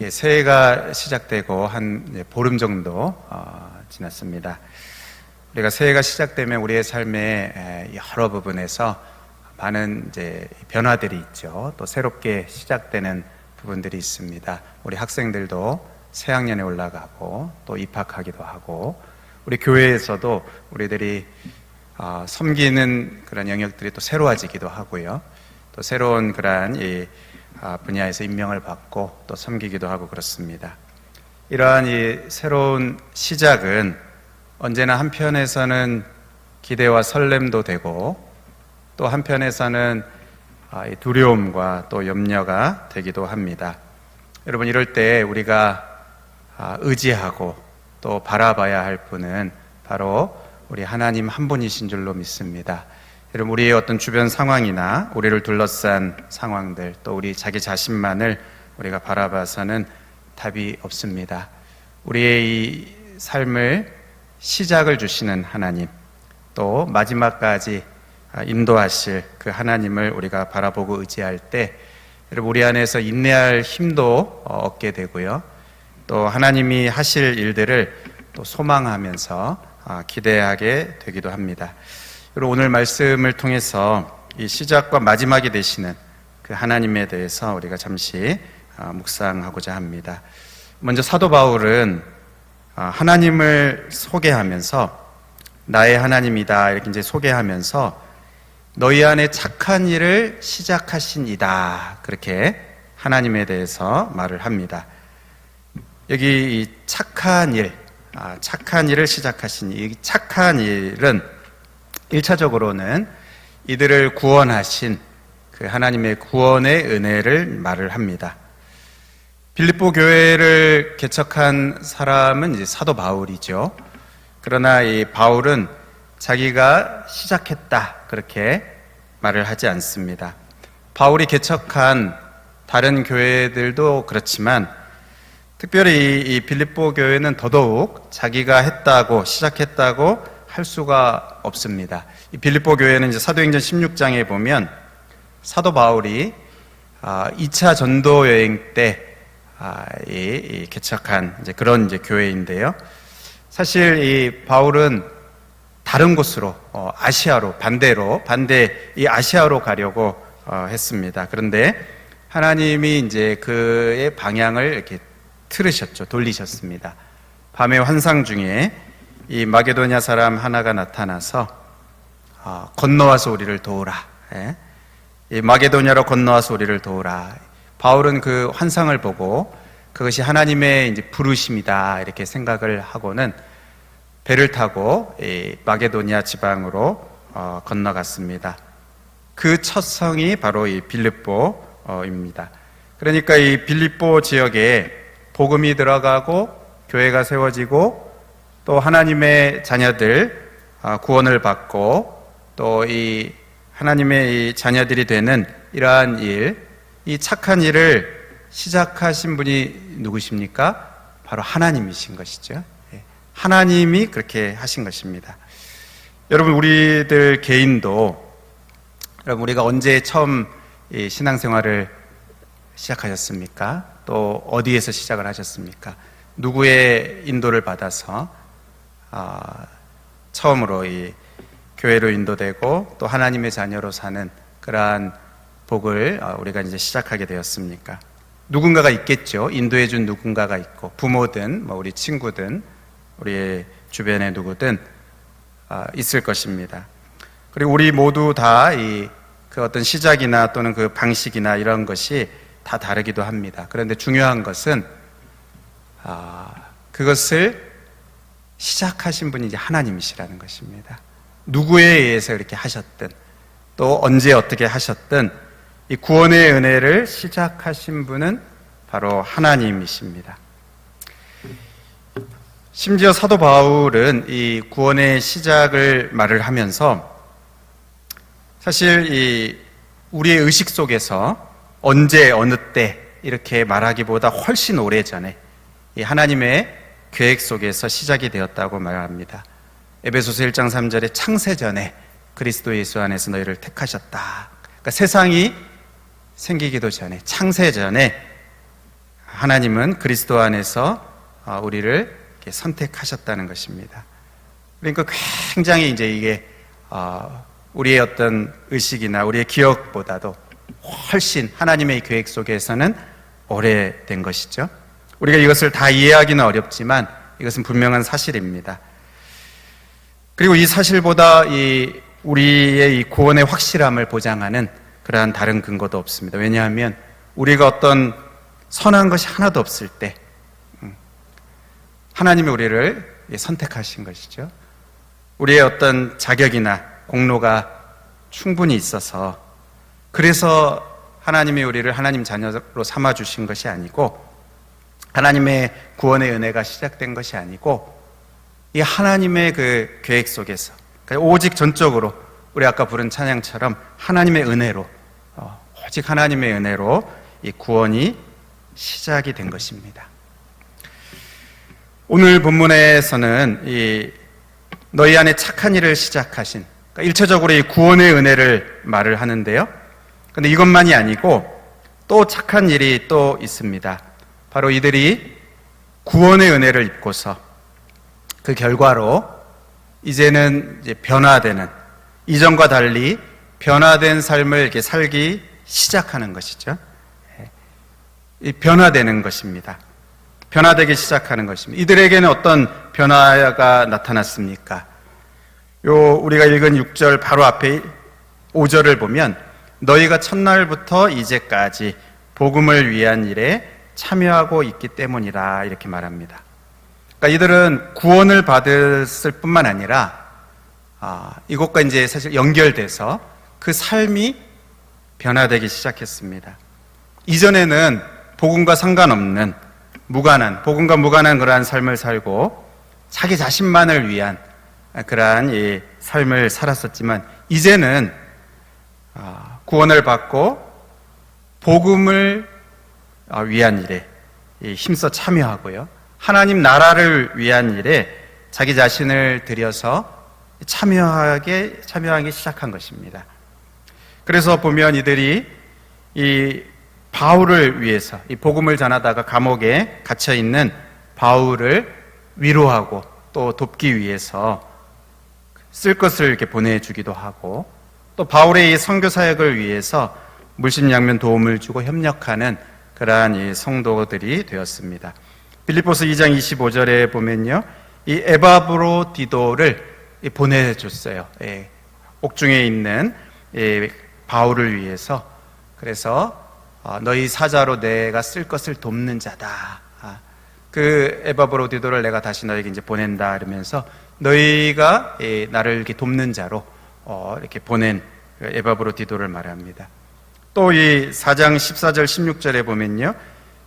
예, 새해가 시작되고 한 예, 보름 정도 어, 지났습니다. 우리가 새해가 시작되면 우리의 삶의 에, 여러 부분에서 많은 이제 변화들이 있죠. 또 새롭게 시작되는 부분들이 있습니다. 우리 학생들도 새 학년에 올라가고 또 입학하기도 하고 우리 교회에서도 우리들이 어, 섬기는 그런 영역들이 또 새로워지기도 하고요. 또 새로운 그러한 이 아, 분야에서 임명을 받고 또 섬기기도 하고 그렇습니다. 이러한 이 새로운 시작은 언제나 한편에서는 기대와 설렘도 되고 또 한편에서는 아, 이 두려움과 또 염려가 되기도 합니다. 여러분 이럴 때 우리가 아, 의지하고 또 바라봐야 할 분은 바로 우리 하나님 한 분이신 줄로 믿습니다. 여러분 우리의 어떤 주변 상황이나 우리를 둘러싼 상황들 또 우리 자기 자신만을 우리가 바라봐서는 답이 없습니다. 우리의 이 삶을 시작을 주시는 하나님 또 마지막까지 인도하실 그 하나님을 우리가 바라보고 의지할 때 여러분 우리 안에서 인내할 힘도 얻게 되고요. 또 하나님이 하실 일들을 또 소망하면서 아, 기대하게 되기도 합니다. 그리고 오늘 말씀을 통해서 이 시작과 마지막이 되시는 그 하나님에 대해서 우리가 잠시 아, 묵상하고자 합니다. 먼저 사도 바울은 아, 하나님을 소개하면서 나의 하나님이다 이렇게 이제 소개하면서 너희 안에 착한 일을 시작하신 이다 그렇게 하나님에 대해서 말을 합니다. 여기 이 착한 일, 아, 착한 일을 시작하신 이 착한 일은 1차적으로는 이들을 구원하신 그 하나님의 구원의 은혜를 말을 합니다. 빌립보 교회를 개척한 사람은 이제 사도 바울이죠. 그러나 이 바울은 자기가 시작했다 그렇게 말을 하지 않습니다. 바울이 개척한 다른 교회들도 그렇지만 특별히 이 빌립보 교회는 더더욱 자기가 했다고 시작했다고 할 수가 없습니다. 이 빌립보 교회는 이제 사도행전 16장에 보면 사도 바울이 2차 아, 전도 여행 때 아, 개척한 이제 그런 이제 교회인데요. 사실 이 바울은 다른 곳으로 어, 아시아로 반대로 반대 이 아시아로 가려고 어, 했습니다. 그런데 하나님이 이제 그의 방향을 이렇게 틀으셨죠. 돌리셨습니다. 밤의 환상 중에 이 마게도냐 사람 하나가 나타나서 어, 건너와서 우리를 도우라. 예? 이 마게도냐로 건너와서 우리를 도우라. 바울은 그 환상을 보고 그것이 하나님의 이제 부르심이다 이렇게 생각을 하고는 배를 타고 이 마게도냐 지방으로 어, 건너갔습니다. 그 첫 성이 바로 이 빌립보입니다. 그러니까 이 빌립보 지역에 복음이 들어가고 교회가 세워지고 또 하나님의 자녀들 아, 구원을 받고 또 이 하나님의 이 자녀들이 되는 이러한 일, 이 착한 일을 시작하신 분이 누구십니까? 바로 하나님이신 것이죠. 예. 하나님이 그렇게 하신 것입니다. 여러분, 우리들 개인도, 여러분, 우리가 언제 처음 신앙생활을 시작하셨습니까? 또 어디에서 시작을 하셨습니까? 누구의 인도를 받아서 어, 처음으로 이 교회로 인도되고 또 하나님의 자녀로 사는 그러한 복을 어, 우리가 이제 시작하게 되었습니까? 누군가가 있겠죠. 인도해 준 누군가가 있고 부모든 뭐 우리 친구든 우리 주변에 누구든 어, 있을 것입니다. 그리고 우리 모두 다 이 그 어떤 시작이나 또는 그 방식이나 이런 것이 다 다르기도 합니다. 그런데 중요한 것은 아, 그것을 시작하신 분이 이제 하나님이시라는 것입니다. 누구에 의해서 이렇게 하셨든 또 언제 어떻게 하셨든 이 구원의 은혜를 시작하신 분은 바로 하나님이십니다. 심지어 사도 바울은 이 구원의 시작을 말을 하면서 사실 이 우리의 의식 속에서 언제 어느 때 이렇게 말하기보다 훨씬 오래 전에 하나님의 계획 속에서 시작이 되었다고 말합니다. 에베소서 1장 3절에 창세 전에 그리스도 예수 안에서 너희를 택하셨다. 그러니까 세상이 생기기도 전에 창세 전에 하나님은 그리스도 안에서 어, 우리를 선택하셨다는 것입니다. 그러니까 굉장히 이제 이게 어, 우리의 어떤 의식이나 우리의 기억보다도 훨씬 하나님의 계획 속에서는 오래된 것이죠. 우리가 이것을 다 이해하기는 어렵지만 이것은 분명한 사실입니다. 그리고 이 사실보다 이 우리의 이 구원의 확실함을 보장하는 그러한 다른 근거도 없습니다. 왜냐하면 우리가 어떤 선한 것이 하나도 없을 때 음, 하나님이 우리를 선택하신 것이죠. 우리의 어떤 자격이나 공로가 충분히 있어서 그래서 하나님이 우리를 하나님 자녀로 삼아 주신 것이 아니고 하나님의 구원의 은혜가 시작된 것이 아니고 이 하나님의 그 계획 속에서 그러니까 오직 전적으로 우리 아까 부른 찬양처럼 하나님의 은혜로 어, 오직 하나님의 은혜로 이 구원이 시작이 된 것입니다. 오늘 본문에서는 이 너희 안에 착한 일을 시작하신 그러니까 일체적으로 이 구원의 은혜를 말을 하는데요. 근데 이것만이 아니고 또 착한 일이 또 있습니다. 바로 이들이 구원의 은혜를 입고서 그 결과로 이제는 이제 변화되는 이전과 달리 변화된 삶을 이렇게 살기 시작하는 것이죠. 이 변화되는 것입니다. 변화되기 시작하는 것입니다. 이들에게는 어떤 변화가 나타났습니까? 요 우리가 읽은 6절 바로 앞에 5절을 보면 너희가 첫날부터 이제까지 복음을 위한 일에 참여하고 있기 때문이라 이렇게 말합니다. 그러니까 이들은 구원을 받았을 뿐만 아니라 아, 이것과 이제 사실 연결돼서 그 삶이 변화되기 시작했습니다. 이전에는 복음과 상관없는 무관한 복음과 무관한 그러한 삶을 살고 자기 자신만을 위한 그러한 이 삶을 살았었지만 이제는 아, 구원을 받고 복음을 아, 위한 일에 힘써 참여하고요. 하나님 나라를 위한 일에 자기 자신을 들여서 참여하게 참여하기 시작한 것입니다. 그래서 보면 이들이 이 바울을 위해서 이 복음을 전하다가 감옥에 갇혀 있는 바울을 위로하고 또 돕기 위해서 쓸 것을 이렇게 보내주기도 하고 또 바울의 이 선교 사역을 위해서 물심양면 도움을 주고 협력하는 그러한 이 성도들이 되었습니다. 빌립보스 2장 25절에 보면요, 이 에바브로 디도를 보내줬어요. 예, 옥중에 있는 예, 바울을 위해서 그래서 어, 너희 사자로 내가 쓸 것을 돕는 자다. 아, 그 에바브로 디도를 내가 다시 너에게 이제 보낸다 이러면서 너희가 예, 나를 이렇게 돕는 자로 어, 이렇게 보낸 그 에바브로 디도를 말합니다. 또 이 4장 14절 16절에 보면요.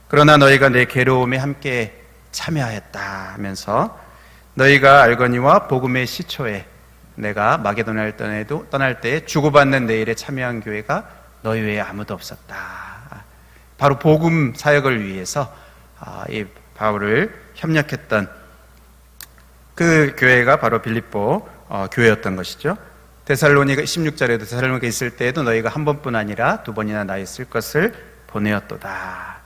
그러나 너희가 내 괴로움에 함께 참여하였다 하면서 너희가 알거니와 복음의 시초에 내가 마게도나를 떠내도 떠날 때 주고받는 내일에 참여한 교회가 너희 외에 아무도 없었다. 바로 복음 사역을 위해서 아, 이 바울을 협력했던 그 교회가 바로 빌립보 어, 교회였던 것이죠. 데살로니가 16절에도 데살로니가 있을 때에도 너희가 한 번뿐 아니라 두 번이나 나 있을 것을 보내었도다.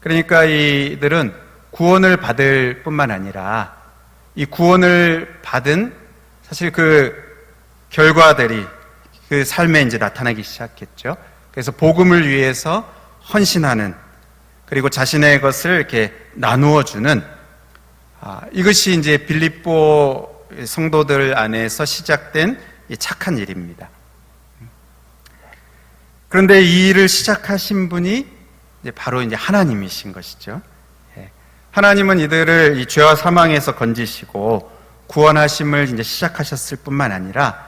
그러니까 이들은 구원을 받을 뿐만 아니라 이 구원을 받은 사실 그 결과들이 그 삶에 이제 나타나기 시작했죠. 그래서 복음을 위해서 헌신하는 그리고 자신의 것을 이렇게 나누어 주는 아, 이것이 이제 빌립보 성도들 안에서 시작된 착한 일입니다. 그런데 이 일을 시작하신 분이 바로 이제 하나님이신 것이죠. 예. 하나님은 이들을 이 죄와 사망에서 건지시고 구원하심을 이제 시작하셨을 뿐만 아니라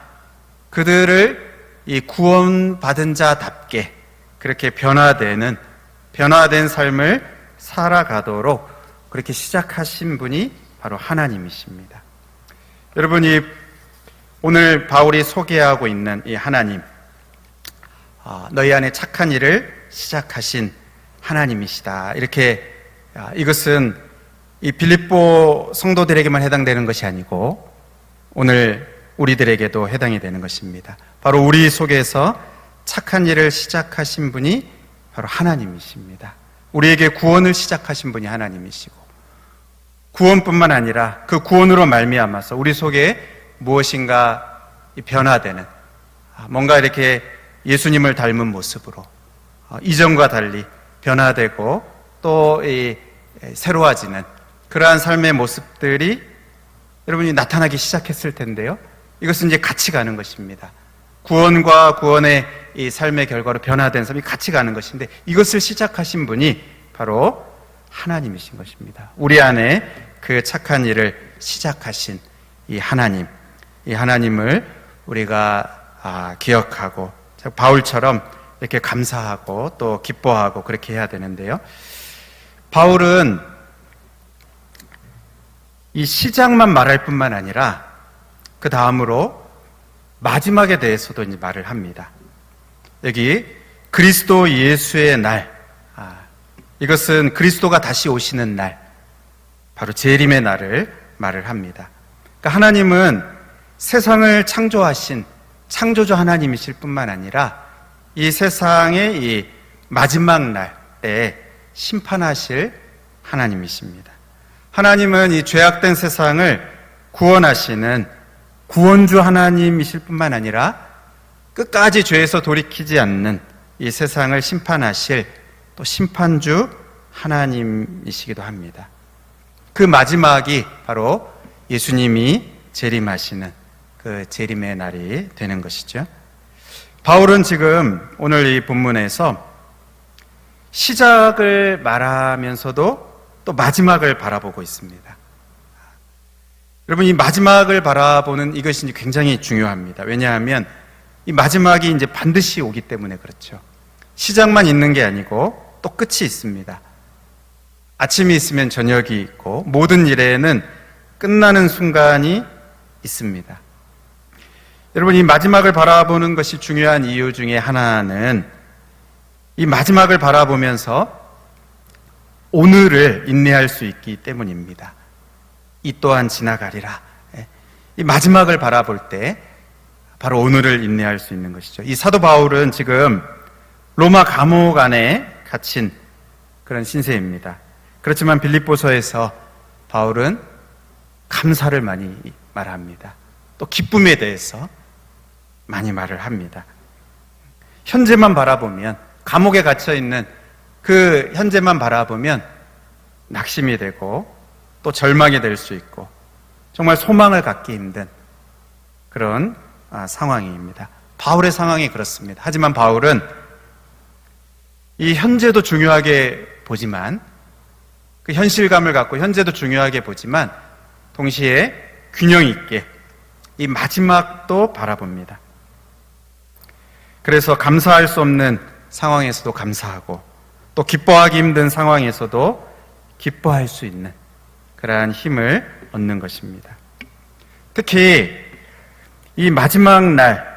그들을 이 구원받은 자답게 그렇게 변화되는 변화된 삶을 살아가도록 그렇게 시작하신 분이 바로 하나님이십니다. 여러분 이 오늘 바울이 소개하고 있는 이 하나님, 아, 너희 안에 착한 일을 시작하신 하나님이시다. 이렇게 아, 이것은 이 빌립보 성도들에게만 해당되는 것이 아니고 오늘 우리들에게도 해당이 되는 것입니다. 바로 우리 속에서 착한 일을 시작하신 분이 바로 하나님이십니다. 우리에게 구원을 시작하신 분이 하나님이시고 구원뿐만 아니라 그 구원으로 말미암아서 우리 속에 무엇인가 이 변화되는 아, 뭔가 이렇게 예수님을 닮은 모습으로 어, 이전과 달리 변화되고 또이 새로워지는 그러한 삶의 모습들이 여러분이 나타나기 시작했을 텐데요. 이것은 이제 같이 가는 것입니다. 구원과 구원의 이 삶의 결과로 변화된 삶이 같이 가는 것인데 이것을 시작하신 분이 바로 하나님이신 것입니다. 우리 안에 그 착한 일을 시작하신 이 하나님, 이 하나님을 우리가 아, 기억하고 바울처럼 이렇게 감사하고 또 기뻐하고 그렇게 해야 되는데요. 바울은 이 시작만 말할 뿐만 아니라 그 다음으로 마지막에 대해서도 이제 말을 합니다. 여기 그리스도 예수의 날, 아, 이것은 그리스도가 다시 오시는 날, 바로 재림의 날을 말을 합니다. 그러니까 하나님은 세상을 창조하신 창조주 하나님이실 뿐만 아니라 이 세상의 이 마지막 날에 심판하실 하나님이십니다. 하나님은 이 죄악된 세상을 구원하시는 구원주 하나님이실 뿐만 아니라 끝까지 죄에서 돌이키지 않는 이 세상을 심판하실 또 심판주 하나님이시기도 합니다. 그 마지막이 바로 예수님이 재림하시는 그 재림의 날이 되는 것이죠. 바울은 지금 오늘 이 본문에서 시작을 말하면서도 또 마지막을 바라보고 있습니다. 여러분, 이 마지막을 바라보는 이것이 굉장히 중요합니다. 왜냐하면 이 마지막이 이제 반드시 오기 때문에 그렇죠. 시작만 있는 게 아니고 또 끝이 있습니다. 아침이 있으면 저녁이 있고 모든 일에는 끝나는 순간이 있습니다. 여러분, 이 마지막을 바라보는 것이 중요한 이유 중에 하나는 이 마지막을 바라보면서 오늘을 인내할 수 있기 때문입니다. 이 또한 지나가리라. 예. 이 마지막을 바라볼 때 바로 오늘을 인내할 수 있는 것이죠. 이 사도 바울은 지금 로마 감옥 안에 갇힌 그런 신세입니다. 그렇지만 빌립보서에서 바울은 감사를 많이 말합니다. 또 기쁨에 대해서 많이 말을 합니다. 현재만 바라보면 감옥에 갇혀 있는 그 현재만 바라보면 낙심이 되고 또 절망이 될 수 있고 정말 소망을 갖기 힘든 그런 아, 상황입니다. 바울의 상황이 그렇습니다. 하지만 바울은 이 현재도 중요하게 보지만 그 현실감을 갖고 현재도 중요하게 보지만 동시에 균형 있게 이 마지막도 바라봅니다. 그래서 감사할 수 없는 상황에서도 감사하고 또 기뻐하기 힘든 상황에서도 기뻐할 수 있는 그러한 힘을 얻는 것입니다. 특히 이 마지막 날,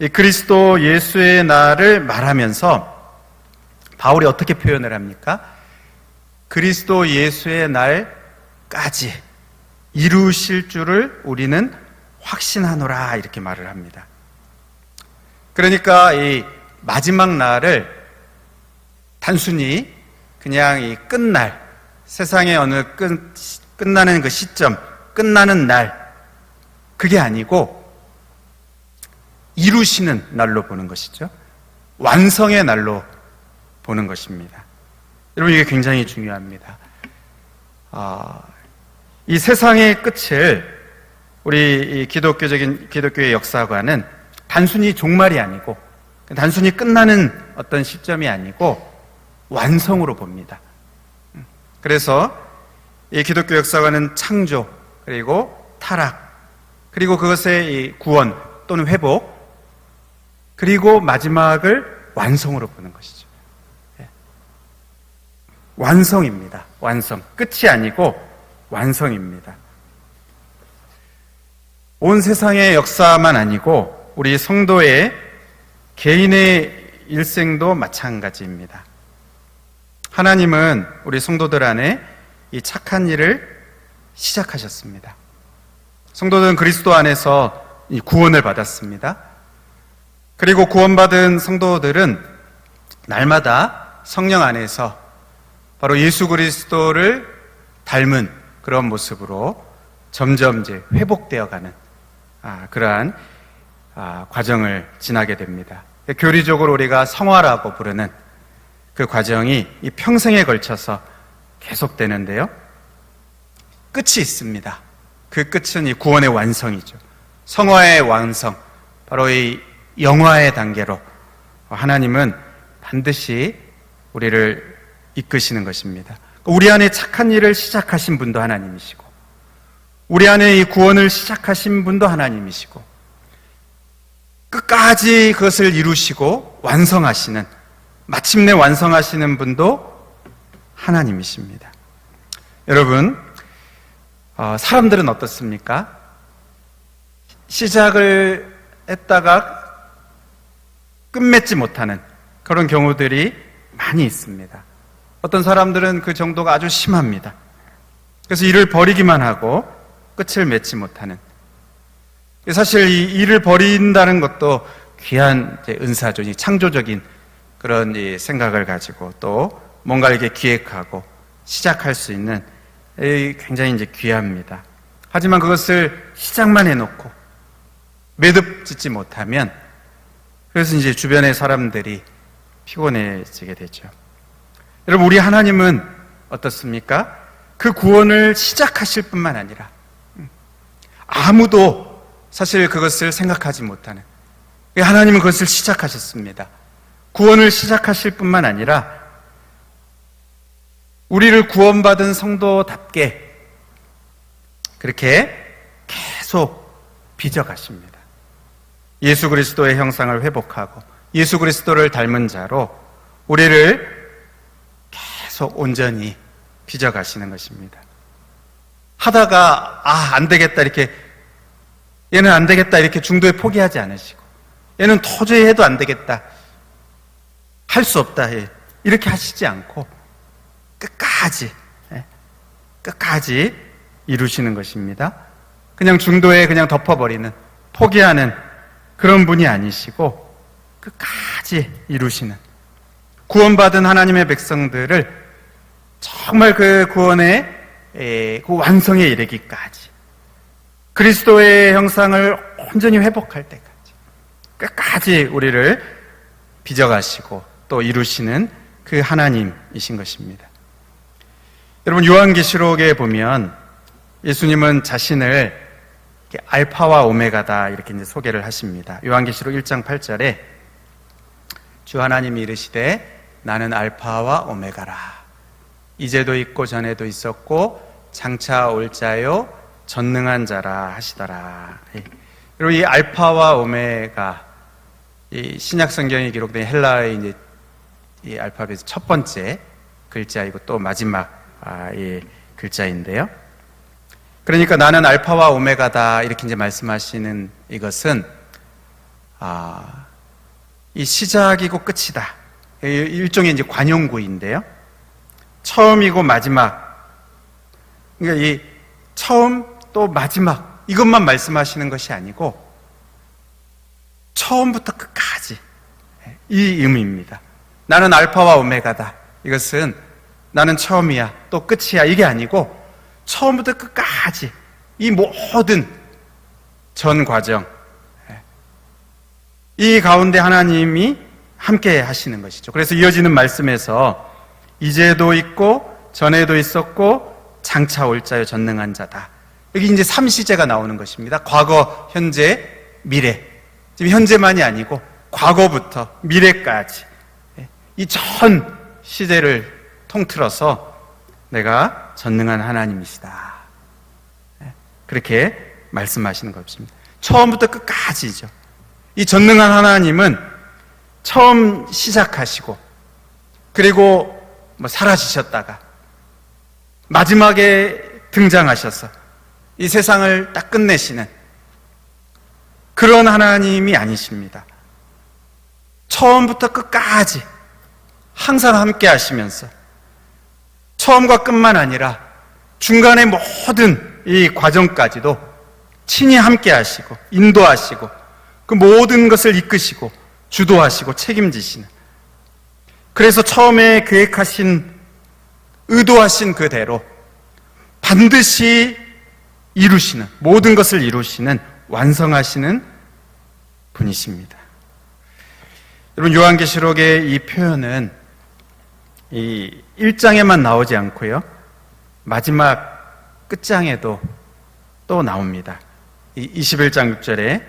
이 그리스도 예수의 날을 말하면서 바울이 어떻게 표현을 합니까? 그리스도 예수의 날까지 이루실 줄을 우리는 확신하노라 이렇게 말을 합니다. 그러니까 이 마지막 날을 단순히 그냥 이 끝날, 세상의 어느 끝, 끝나는 그 시점, 끝나는 날, 그게 아니고 이루시는 날로 보는 것이죠. 완성의 날로 보는 것입니다. 여러분, 이게 굉장히 중요합니다. 아, 이 세상의 끝을 우리 기독교적인 기독교의 역사관은 단순히 종말이 아니고 단순히 끝나는 어떤 시점이 아니고 완성으로 봅니다. 그래서 이 기독교 역사관은 창조 그리고 타락 그리고 그것의 구원 또는 회복 그리고 마지막을 완성으로 보는 것이죠. 예. 완성입니다. 완성. 끝이 아니고 완성입니다. 온 세상의 역사만 아니고 우리 성도의 개인의 일생도 마찬가지입니다. 하나님은 우리 성도들 안에 이 착한 일을 시작하셨습니다. 성도들은 그리스도 안에서 구원을 받았습니다. 그리고 구원받은 성도들은 날마다 성령 안에서 바로 예수 그리스도를 닮은 그런 모습으로 점점 이제 회복되어 가는 아, 그러한 아, 과정을 지나게 됩니다. 교리적으로 우리가 성화라고 부르는 그 과정이 이 평생에 걸쳐서 계속되는데요. 끝이 있습니다. 그 끝은 이 구원의 완성이죠. 성화의 완성, 바로 이 영화의 단계로 하나님은 반드시 우리를 이끄시는 것입니다. 우리 안에 착한 일을 시작하신 분도 하나님이시고, 우리 안에 이 구원을 시작하신 분도 하나님이시고, 끝까지 그것을 이루시고 완성하시는, 마침내 완성하시는 분도 하나님이십니다. 여러분, 어, 사람들은 어떻습니까? 시작을 했다가 끝맺지 못하는 그런 경우들이 많이 있습니다. 어떤 사람들은 그 정도가 아주 심합니다. 그래서 일을 버리기만 하고 끝을 맺지 못하는. 사실 이 일을 버린다는 것도 귀한 은사죠. 이 창조적인 그런 이 생각을 가지고 또 뭔가 이렇게 기획하고 시작할 수 있는 이 굉장히 이제 귀합니다. 하지만 그것을 시작만 해놓고 매듭 짓지 못하면 그래서 이제 주변의 사람들이 피곤해지게 되죠. 여러분, 우리 하나님은 어떻습니까? 그 구원을 시작하실 뿐만 아니라 아무도 사실 그것을 생각하지 못하는 하나님은 그것을 시작하셨습니다. 구원을 시작하실 뿐만 아니라 우리를 구원받은 성도답게 그렇게 계속 빚어가십니다. 예수 그리스도의 형상을 회복하고 예수 그리스도를 닮은 자로 우리를 계속 온전히 빚어가시는 것입니다. 하다가 아, 안 되겠다 이렇게 얘는 안 되겠다 이렇게 중도에 포기하지 않으시고 얘는 도저히 해도 안 되겠다. 할 수 없다 해. 이렇게 하시지 않고 끝까지 예, 끝까지 이루시는 것입니다. 그냥 중도에 그냥 덮어버리는 포기하는 그런 분이 아니시고 끝까지 이루시는 구원받은 하나님의 백성들을 정말 그 구원의 그 완성에 이르기까지 그리스도의 형상을 온전히 회복할 때까지 끝까지 우리를 빚어가시고 또 이루시는 그 하나님이신 것입니다. 여러분 요한계시록에 보면 예수님은 자신을 알파와 오메가다 이렇게 이제 소개를 하십니다. 요한계시록 1장 8절에 주 하나님이 이르시되 나는 알파와 오메가라. 이제도 있고 전에도 있었고 장차 올 자요 전능한 자라 하시더라. 그리고 이 알파와 오메가 이 신약 성경에 기록된 헬라의 이제 이 알파벳 첫 번째 글자이고 또 마지막 아, 이 글자인데요. 그러니까 나는 알파와 오메가다 이렇게 이제 말씀하시는 이것은 아, 이 시작이고 끝이다. 일종의 이제 관용구인데요. 처음이고 마지막. 그러니까 이 처음 또 마지막 이것만 말씀하시는 것이 아니고 처음부터 끝까지 이 의미입니다. 나는 알파와 오메가다. 이것은 나는 처음이야 또 끝이야 이게 아니고 처음부터 끝까지 이 모든 전 과정 이 가운데 하나님이 함께 하시는 것이죠. 그래서 이어지는 말씀에서 이제도 있고 전에도 있었고 장차 올 자요 전능한 자다. 여기 이제 삼시제가 나오는 것입니다. 과거, 현재, 미래. 지금 현재만이 아니고 과거부터 미래까지 이 전 시대를 통틀어서 내가 전능한 하나님이시다. 그렇게 말씀하시는 것입니다. 처음부터 끝까지죠. 이 전능한 하나님은 처음 시작하시고 그리고 뭐 사라지셨다가 마지막에 등장하셔서 이 세상을 딱 끝내시는 그런 하나님이 아니십니다. 처음부터 끝까지 항상 함께 하시면서 처음과 끝만 아니라 중간의 모든 이 과정까지도 친히 함께 하시고 인도하시고 그 모든 것을 이끄시고 주도하시고 책임지시는 그래서 처음에 계획하신 의도하신 그대로 반드시 이루시는 모든 것을 이루시는 완성하시는 분이십니다. 여러분 요한계시록의 이 표현은 이 1장에만 나오지 않고요. 마지막 끝장에도 또 나옵니다. 이 21장 6절에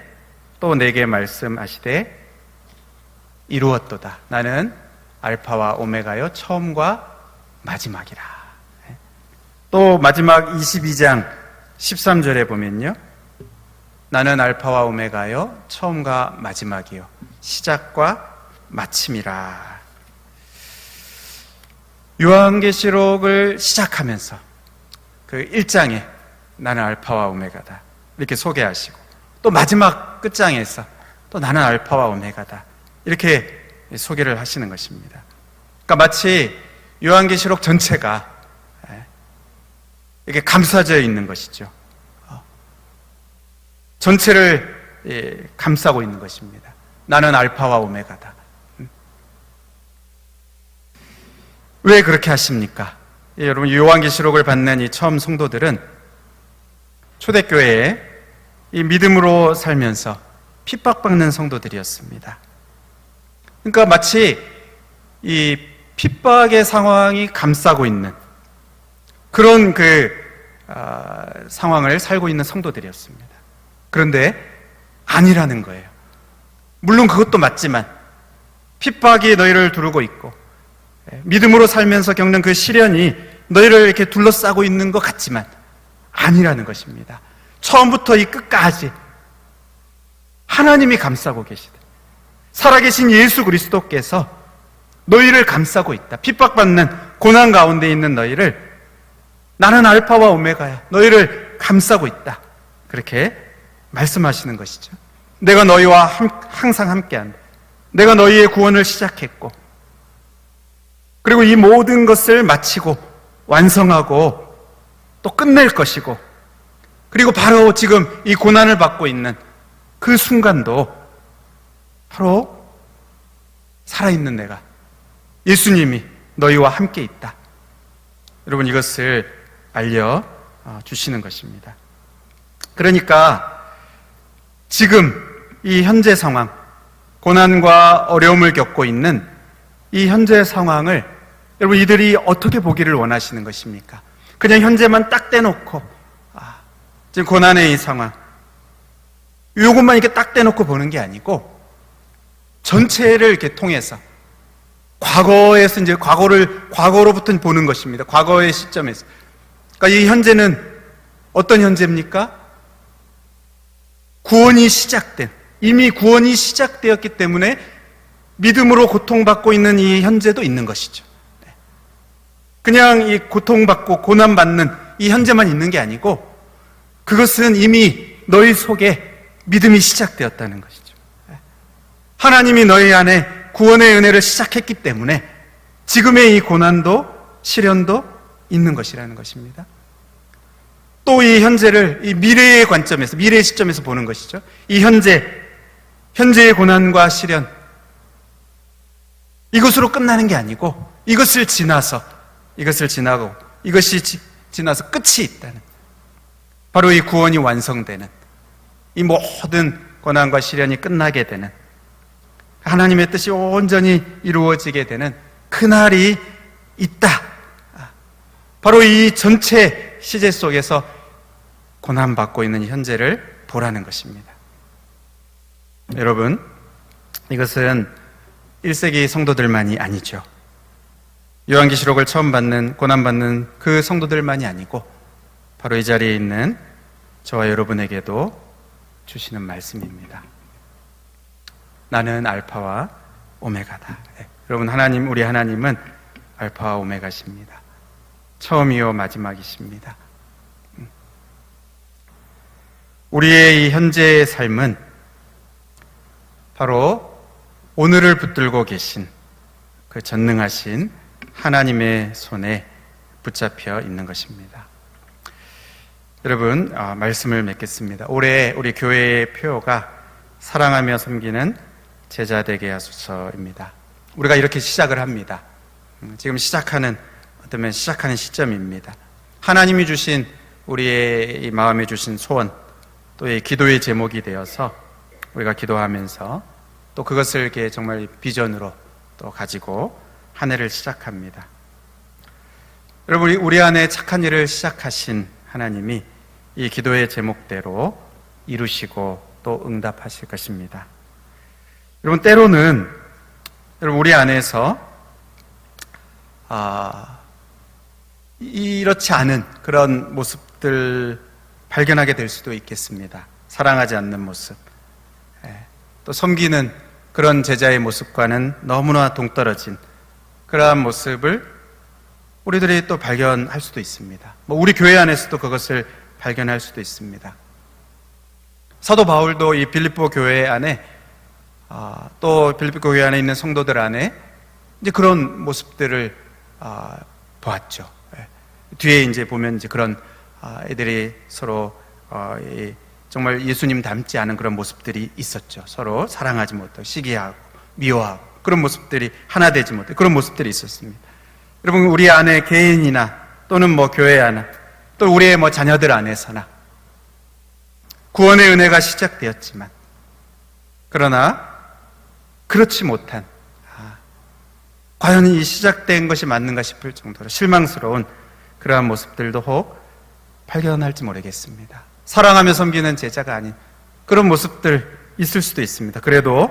또 내게 말씀하시되 이루었도다. 나는 알파와 오메가요 처음과 마지막이라. 또 마지막 22장 13절에 보면요. 나는 알파와 오메가요 처음과 마지막이요 시작과 마침이라. 요한계시록을 시작하면서 그 1장에 나는 알파와 오메가다. 이렇게 소개하시고 또 마지막 끝장에서 또 나는 알파와 오메가다. 이렇게 소개를 하시는 것입니다. 그러니까 마치 요한계시록 전체가 예, 이렇게 감싸져 있는 것이죠. 어. 전체를 예, 감싸고 있는 것입니다. 나는 알파와 오메가다. 음. 왜 그렇게 하십니까? 예, 여러분 요한계시록을 받는 이 처음 성도들은 초대교회에 이 믿음으로 살면서 핍박받는 성도들이었습니다. 그러니까 마치 이 핍박의 상황이 감싸고 있는 그런 그 아, 상황을 살고 있는 성도들이었습니다. 그런데 아니라는 거예요. 물론 그것도 맞지만 핍박이 너희를 두르고 있고 예, 믿음으로 살면서 겪는 그 시련이 너희를 이렇게 둘러싸고 있는 것 같지만 아니라는 것입니다. 처음부터 이 끝까지 하나님이 감싸고 계시다. 살아계신 예수 그리스도께서 너희를 감싸고 있다. 핍박받는 고난 가운데 있는 너희를 나는 알파와 오메가야. 너희를 감싸고 있다. 그렇게 말씀하시는 것이죠. 내가 너희와 함- 항상 함께한다. 내가 너희의 구원을 시작했고, 그리고 이 모든 것을 마치고 완성하고 또 끝낼 것이고, 그리고 바로 지금 이 고난을 받고 있는 그 순간도 바로 살아있는 내가 예수님이 너희와 함께 있다. 여러분 이것을 알려 어, 주시는 것입니다. 그러니까 지금 이 현재 상황, 고난과 어려움을 겪고 있는 이 현재 상황을 여러분 이들이 어떻게 보기를 원하시는 것입니까? 그냥 현재만 딱 떼놓고 아, 지금 고난의 이 상황 이것만 이렇게 딱 떼놓고 보는 게 아니고 전체를 이렇게 통해서 과거에서 이제 과거를 과거로부터 보는 것입니다. 과거의 시점에서. 그러니까 이 현재는 어떤 현재입니까? 구원이 시작된 이미 구원이 시작되었기 때문에 믿음으로 고통받고 있는 이 현재도 있는 것이죠. 네. 그냥 이 고통받고 고난받는 이 현재만 있는 게 아니고 그것은 이미 너희 속에 믿음이 시작되었다는 것이죠. 네. 하나님이 너희 안에 구원의 은혜를 시작했기 때문에 지금의 이 고난도 시련도 있는 것이라는 것입니다. 또 이 현재를 이 미래의 관점에서 미래의 시점에서 보는 것이죠. 이 현재 현재의 고난과 시련 이것으로 끝나는 게 아니고 이것을 지나서 이것을 지나고 이것이 지, 지나서 끝이 있다는 바로 이 구원이 완성되는 이 모든 고난과 시련이 끝나게 되는 하나님의 뜻이 온전히 이루어지게 되는 그날이 있다. 바로 이 전체 시제 속에서 고난받고 있는 현재를 보라는 것입니다. 여러분, 이것은 1세기 성도들만이 아니죠. 요한계시록을 처음 받는, 고난받는 그 성도들만이 아니고, 바로 이 자리에 있는 저와 여러분에게도 주시는 말씀입니다. 나는 알파와 오메가다. 네. 여러분, 하나님, 우리 하나님은 알파와 오메가십니다. 처음이요, 마지막이십니다. 음. 우리의 이 현재의 삶은 바로 오늘을 붙들고 계신 그 전능하신 하나님의 손에 붙잡혀 있는 것입니다. 여러분, 아, 말씀을 맺겠습니다. 올해 우리 교회의 표어가 사랑하며 섬기는 제자 되게 하소서입니다. 우리가 이렇게 시작을 합니다. 음, 지금 시작하는 어쩌면 시작하는 시점입니다. 하나님이 주신 우리의 이 마음에 주신 소원, 또이 기도의 제목이 되어서 우리가 기도하면서 또 그것을 이렇게 정말 비전으로 또 가지고 한 해를 시작합니다. 여러분, 우리 안에 착한 일을 시작하신 하나님이 이 기도의 제목대로 이루시고 또 응답하실 것입니다. 여러분, 때로는 여러분, 우리 안에서 아, 이렇지 않은 그런 모습들 발견하게 될 수도 있겠습니다. 사랑하지 않는 모습. 예, 또 섬기는 그런 제자의 모습과는 너무나 동떨어진 그러한 모습을 우리들이 또 발견할 수도 있습니다. 뭐 우리 교회 안에서도 그것을 발견할 수도 있습니다. 사도 바울도 이 빌립보 교회 안에 아, 또 빌립보 교회 안에 있는 성도들 안에 이제 그런 모습들을 아, 보았죠. 예. 뒤에 이제 보면 이제 그런 아, 애들이 서로 어, 이 정말 예수님 닮지 않은 그런 모습들이 있었죠. 서로 사랑하지 못하고 시기하고 미워하고 그런 모습들이 하나 되지 못해 그런 모습들이 있었습니다. 여러분 우리 안에 개인이나 또는 뭐 교회 안에 또 우리의 뭐 자녀들 안에서나 구원의 은혜가 시작되었지만 그러나 그렇지 못한 아, 과연 이 시작된 것이 맞는가 싶을 정도로 실망스러운 그러한 모습들도 혹 발견할지 모르겠습니다. 사랑하며 섬기는 제자가 아닌 그런 모습들 있을 수도 있습니다. 그래도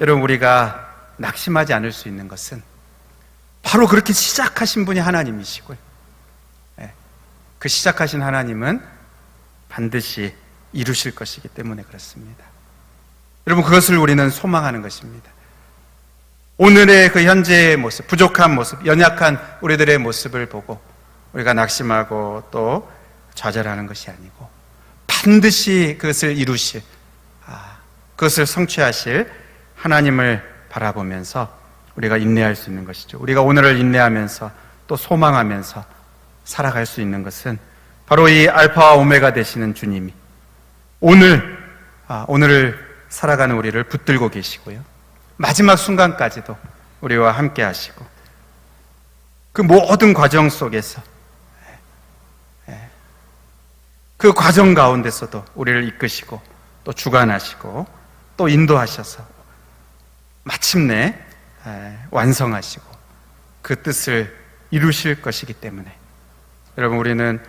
여러분 우리가 낙심하지 않을 수 있는 것은 바로 그렇게 시작하신 분이 하나님이시고요. 예, 그 시작하신 하나님은 반드시 이루실 것이기 때문에 그렇습니다. 여러분 그것을 우리는 소망하는 것입니다. 오늘의 그 현재의 모습, 부족한 모습, 연약한 우리들의 모습을 보고 우리가 낙심하고 또 좌절하는 것이 아니고 반드시 그것을 이루실, 아, 그것을 성취하실 하나님을 바라보면서 우리가 인내할 수 있는 것이죠. 우리가 오늘을 인내하면서 또 소망하면서 살아갈 수 있는 것은 바로 이 알파와 오메가 되시는 주님이 오늘, 아, 오늘을 살아가는 우리를 붙들고 계시고요. 마지막 순간까지도 우리와 함께 하시고 그 모든 과정 속에서 그 과정 가운데서도 우리를 이끄시고 또 주관하시고 또 인도하셔서 마침내 에, 완성하시고 그 뜻을 이루실 것이기 때문에 여러분 우리는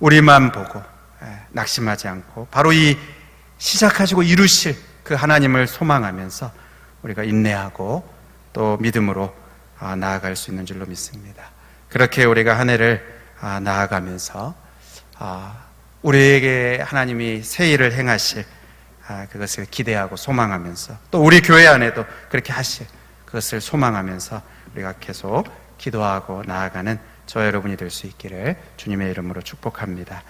우리만 보고 에, 낙심하지 않고 바로 이 시작하시고 이루실 그 하나님을 소망하면서 우리가 인내하고 또 믿음으로 아, 나아갈 수 있는 줄로 믿습니다. 그렇게 우리가 한 해를 아, 나아가면서 아, 우리에게 하나님이 새 일을 행하실 아, 그것을 기대하고 소망하면서 또 우리 교회 안에도 그렇게 하실 그것을 소망하면서 우리가 계속 기도하고 나아가는 저 여러분이 될 수 있기를 주님의 이름으로 축복합니다.